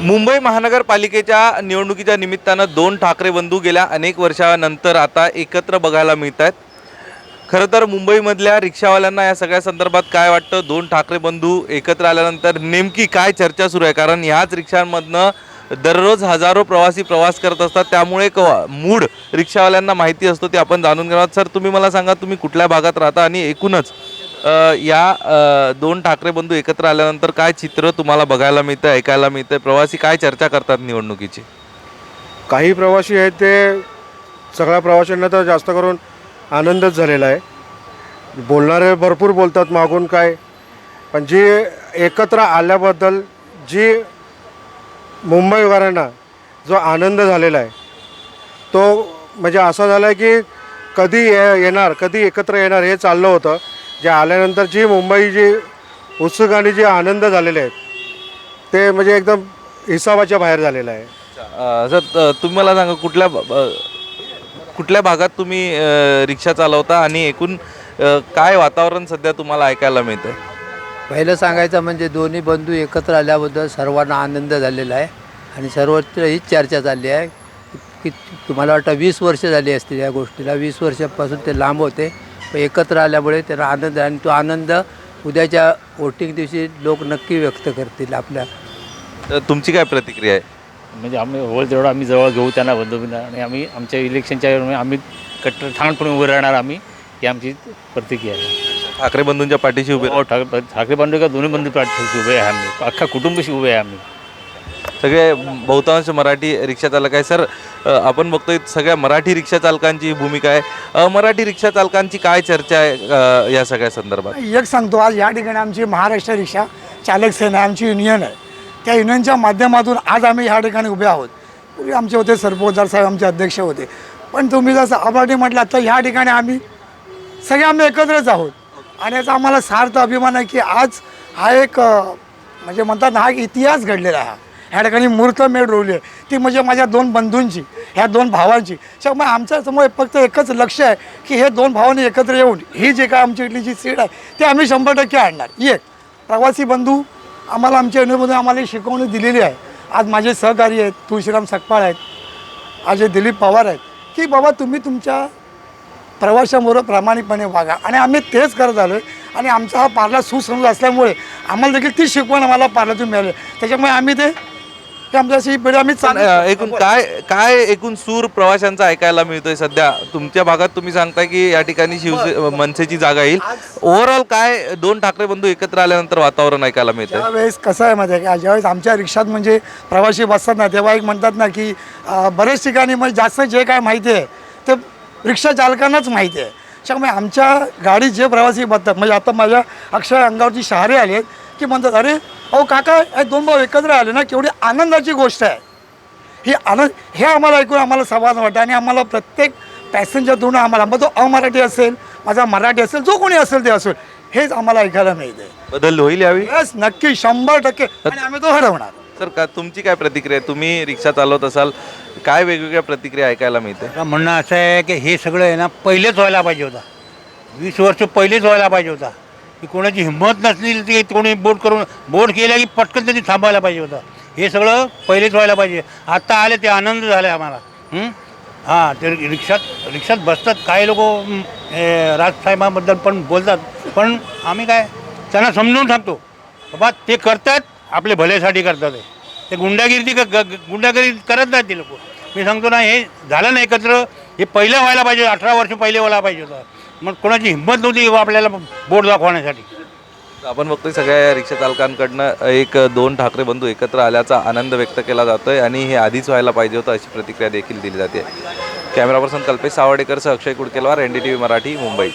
मुंबई महानगरपालिकेच्या निवडणुकीच्या निमित्तानं दोन ठाकरे बंधू गेल्या अनेक वर्षानंतर आता एकत्र बघायला मिळत आहेत खरं तर मुंबईमधल्या रिक्षावाल्यांना या सगळ्या संदर्भात काय वाटतं? दोन ठाकरे बंधू एकत्र आल्यानंतर नेमकी काय चर्चा सुरू आहे? कारण ह्याच रिक्षांमधनं दररोज हजारो प्रवासी प्रवास करत असतात. त्यामुळे एक मूड रिक्षावाल्यांना माहिती असतो ते आपण जाणून घेणार सर तुम्ही मला सांगा तुम्ही कुठल्या भागात राहता? आणि एकूणच या दोन ठाकरे बंधू एकत्र आल्यानंतर काय चित्र तुम्हाला बघायला मिळतं ऐकायला मिळतं प्रवासी काय चर्चा करतात निवडणुकीची? काही प्रवासी आहेत ते सगळ्या प्रवाशांना तर जास्त करून आनंदच झालेला आहे. बोलणारे भरपूर बोलतात मागून काय पण जी एकत्र आल्याबद्दल जी मुंबईकरांना जो आनंद झालेला आहे तो म्हणजे असा झाला आहे की कधी ये येणार कधी एकत्र येणार हे चाललं होतं. जे आल्यानंतर जी मुंबई जी उत्सुक आणि जे आनंद झालेले आहेत ते म्हणजे एकदम हिसाबाच्या बाहेर झालेलं आहे. सर तुम्ही मला सांगा कुठल्या कुठल्या भागात तुम्ही रिक्षा चालवता आणि एकूण काय वातावरण सध्या तुम्हाला ऐकायला मिळतं पहिलं सांगायचं म्हणजे दोन्ही बंधू एकत्र आल्याबद्दल सर्वांना आनंद झालेला आहे आणि सर्वत्र हीच चर्चा चालली आहे. की तुम्हाला वाटतं वीस वर्ष झाली असतील या गोष्टीला. वीस वर्षापासून ते लांब होते. एकत्र आल्यामुळे त्यांना आनंद आहे आणि तो आनंद उद्याच्या वोटिंग दिवशी लोक नक्की व्यक्त करतील आपल्या. तर तुमची काय प्रतिक्रिया आहे? म्हणजे आम्ही होईल तेवढं आम्ही जवळ घेऊ त्यांना बंधूंना आणि आम्ही आमच्या इलेक्शनच्या वेळी आम्ही कट्टर ठाणपणे उभे राहणार आम्ही ही आमची प्रतिक्रिया आहे. ठाकरे बंधूंच्या पाठीशी उभे हो ठाकरे ठाकरे बंधू का दोन्ही बंधू पाठीशी उभे आहे आम्ही. अख्खा कुटुंबाशी उभे आहे आम्ही. सगळे बहुतांश मराठी रिक्षा चालक आहे. सर आपण बघतोय सगळ्या मराठी रिक्षा चालकांची भूमिका आहे. मराठी रिक्षा चालकांची काय चर्चा आहे या सगळ्या संदर्भात? एक सांगतो आज या ठिकाणी आमची महाराष्ट्र रिक्षा चालक सेना आमची युनियन आहे. त्या युनियनच्या माध्यमातून आज आम्ही ह्या ठिकाणी उभे आहोत. पूर्वी आमचे होते सरपोतदार साहेब आमचे अध्यक्ष होते. पण तुम्ही जसं अबाटी म्हटलं तर ह्या ठिकाणी आम्ही सगळे आम्ही एकत्रच आहोत. आणि याचा आम्हाला सार्थ अभिमान आहे की आज हा एक म्हणजे म्हणतात ना हा एक इतिहास घडलेला आहे. हा. ह्या ठिकाणी मूर्तमेढ रोवली आहे. ती म्हणजे माझ्या दोन बंधूंची ह्या दोन भावांची. त्यामुळे आमच्यासमोर फक्त एकच लक्ष आहे की हे दोन भावांनी एकत्र येऊन ही जे काय आमची इथली जी सीट आहे ती आम्ही शंभर टक्के आणणार. एक प्रवासी बंधू आम्हाला आमच्या युनियनमध्ये आम्हाला शिकवणी दिलेली आहे. आज माझे सहकारी आहेत तुळशीराम सकपाळ आहेत अजय दिलीप पवार आहेत की बाबा तुम्ही तुमच्या प्रवाशाबरोबर प्रामाणिकपणे वागा. आणि आम्ही तेच करत आलो आणि आमचा हा पार्ला सुसमज असल्यामुळे आम्हाला देखील ती शिकवण आम्हाला पार्ल्यातून मिळाली. त्याच्यामुळे आम्ही ते ते आमच्याशी पिढी आम्ही पण, चालू अ, एकूण काय काय एकूण सूर प्रवाशांचा ऐकायला मिळतोय सध्या? तुमच्या भागात तुम्ही सांगताय की या ठिकाणी शिवसे मनसेची जागा येईल. ओव्हरऑल काय दोन ठाकरे बंधू एकत्र आल्यानंतर वातावरण ऐकायला मिळतंय? त्यावेळेस कसं आहे माहिती आहे का? ज्यावेळेस आमच्या रिक्षात म्हणजे प्रवासी बसतात ना तेव्हा एक म्हणतात ना की अं, बरेच ठिकाणी म्हणजे जास्त जे काय माहिती आहे ते रिक्षा चालकांनाच माहिती आहे. त्यामुळे आमच्या गाडीत जे प्रवासी बसतात म्हणजे आता माझ्या अक्षर अंगावरची शहारे आले आहेत की म्हणतात अरे अहो काका हे दोन भाऊ एकत्र आले ना केवढी आनंदाची गोष्ट आहे. ही आनंद हे आम्हाला ऐकून आम्हाला समाधान वाटतं आणि आम्हाला प्रत्येक पॅसेंजरतून आम्हाला मग तो अमराठी असेल माझा मराठी असेल जो कोणी असेल ते असेल हेच आम्हाला ऐकायला मिळते. बदल होईल यावेळी? यस नक्की शंभर टक्के. आणि आम्ही तो हरवणार. सर का तुमची काय प्रतिक्रिया आहे? तुम्ही रिक्षा चालवत असाल काय वेगवेगळ्या प्रतिक्रिया ऐकायला मिळते? म्हणणं असं आहे की हे सगळं आहे ना पहिलेच व्हायला पाहिजे होता. वीस वर्ष पहिलेच व्हायला पाहिजे होता. की कोणाची हिंमत नसली ती कोणी बोट करून बोट केल्या की पटकन त्यांनी थांबायला पाहिजे होतं. हे सगळं पहिलेच व्हायला पाहिजे. आत्ता आले ते आनंद झाला आम्हाला. हां? ते रिक्षात रिक्षात बसतात. काही लोक राजसाहेबांबद्दल पण बोलतात. पण आम्ही काय त्यांना समजून सांगतो. बाबा ते करतात आपले भलेसाठी करतात ते. गुंडागिरी क ग- गुंडागिरी करत नाहीत ते लोक. मी सांगतो ना हे झालं ना एकत्र हे पहिलं व्हायला पाहिजे अठरा वर्ष पहिले व्हायला पाहिजे होतं. मग कोणाची हिंमत नव्हती आपल्याला बोट दाखवण्यासाठी. आपण बघतोय सगळ्या रिक्षा चालकांकडनं एक दोन ठाकरे बंधू एकत्र आल्याचा आनंद व्यक्त केला जातोय आणि हे आधीच व्हायला पाहिजे होतं अशी प्रतिक्रिया देखील दिली जाते. Camera person Kalpesh सावडेकरसह Akshay Kudkelwar N D T V Marathi Mumbai.